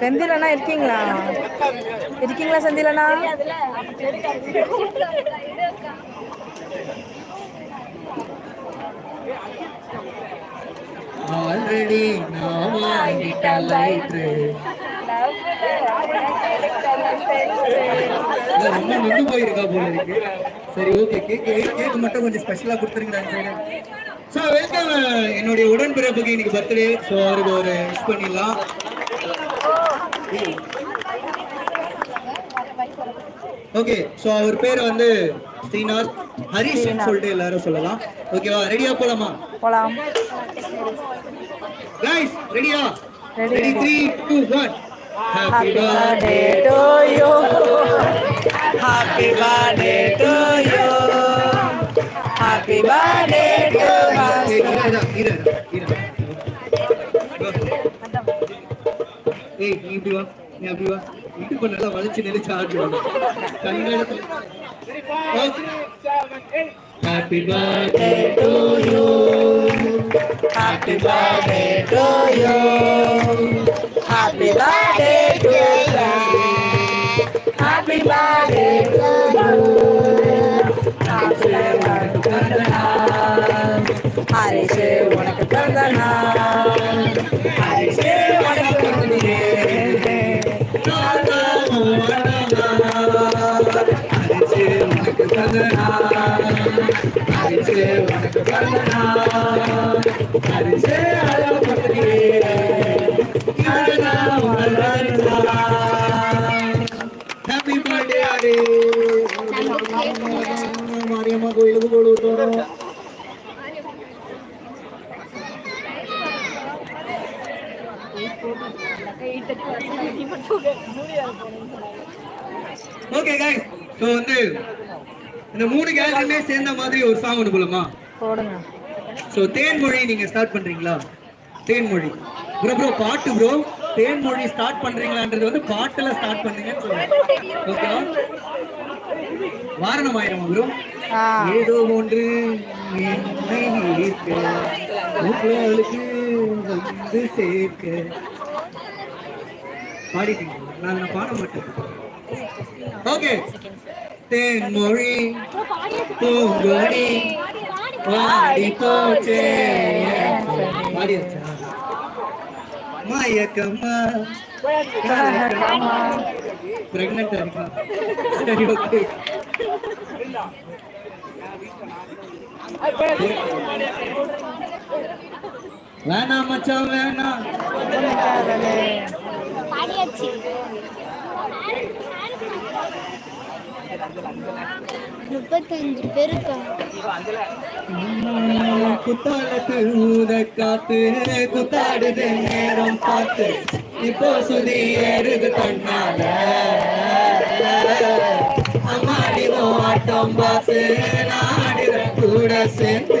செந்திலண்ணா இருக்கீங்களா? இருக்கீங்களா செந்திலண்ணா? ஆல்ரெடி நான் வாங்கிட்ட லைட்ரு ரொம்ப நின்று போயிருக்கா போல இருக்கு. சரி ஓகே கேக் கேக் மட்டும் கொஞ்சம் ஸ்பெஷலா கொடுத்துருங்க ஸோ வெல்கம் என்னுடைய உடன்பிறப்புக்கு இன்னைக்கு பர்த்டே ஸோ அவருக்கு ஒரு விஷ் பண்ணிடலாம். ஓகே ஸோ அவர் பேர் வந்து ஸ்ரீநாத் ஹரிஷ் சொல்லிட்டு எல்லாரும் சொல்லலாம் ஓகேவா ரெடியா போலாமா போலாம் கைஸ் ரெடியா. Ready three two one happy birthday to you. Happy birthday to you. Happy birthday to us. ஏய் நீ இப்படி வா நீ அப்படி வா இடுப்பு நல்லா வளைச்சு நெளிச்சு ஆடுவோம் கண்கள் Happy birthday to you. Happy birthday to you. Happy birthday to you. Happy birthday to you. உனக்கு பிறந்த நாள் ஹரிஷே உனக்கு பிறந்த நாள் ஹரிஷே ஓகே கைஸ் ஸோ வந்து இந்த மூணு கேலரியுமே சேர்ந்த மாதிரி ஒரு சாங் ஒன்று போலாமா? போடுங்க. ஸோ தேன்மொழி நீங்க ஸ்டார்ட் பண்றீங்களா? தேன்மொழி. ப்ரோ ப்ரோ பாட்டு ப்ரோ தேன்மொழி ஸ்டார்ட் பண்றீங்களான்றது வந்து பாட்டுல ஸ்டார்ட் பண்ணுங்கன்னு சொல்லுங்க. ஓகேவா வாரணம் ஆயிரம் ப்ரோ ஏதோ ஒன்று என்னை ஈர்க்க, உங்களுக்கு வந்து சேர்க்க. பாடிட்டீங்க நான் நான் பாட மாட்டேன் ஓகே தென்மொழி பூங்கொடி பாடி போச்சே. பாடியாச்சா மயக்கம்மா பிரெக்னெண்டா இருக்கா சரி ஓகே வேணாம் மச்சான் வேணாம் முப்பத்தஞ்சு பேருக்கா? குத்தாலத்து ஊத காத்து குத்தாடுது நேரம் பார்த்து இப்போ சுதி ஏறுது கண்ணால அம்மாடி உன் ஆட்டம் பார்த்து நாடுற கூட சேர்ந்து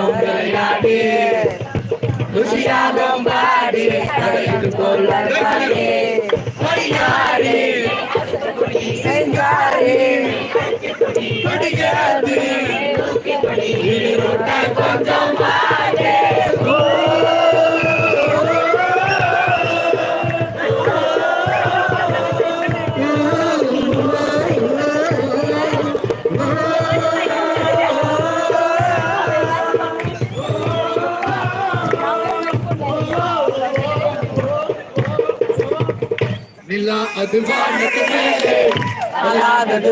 அது குடும்பம் விளையாடி பாடி கொஞ்சம் நிலா அது வானத்து மேலே அல்லாதது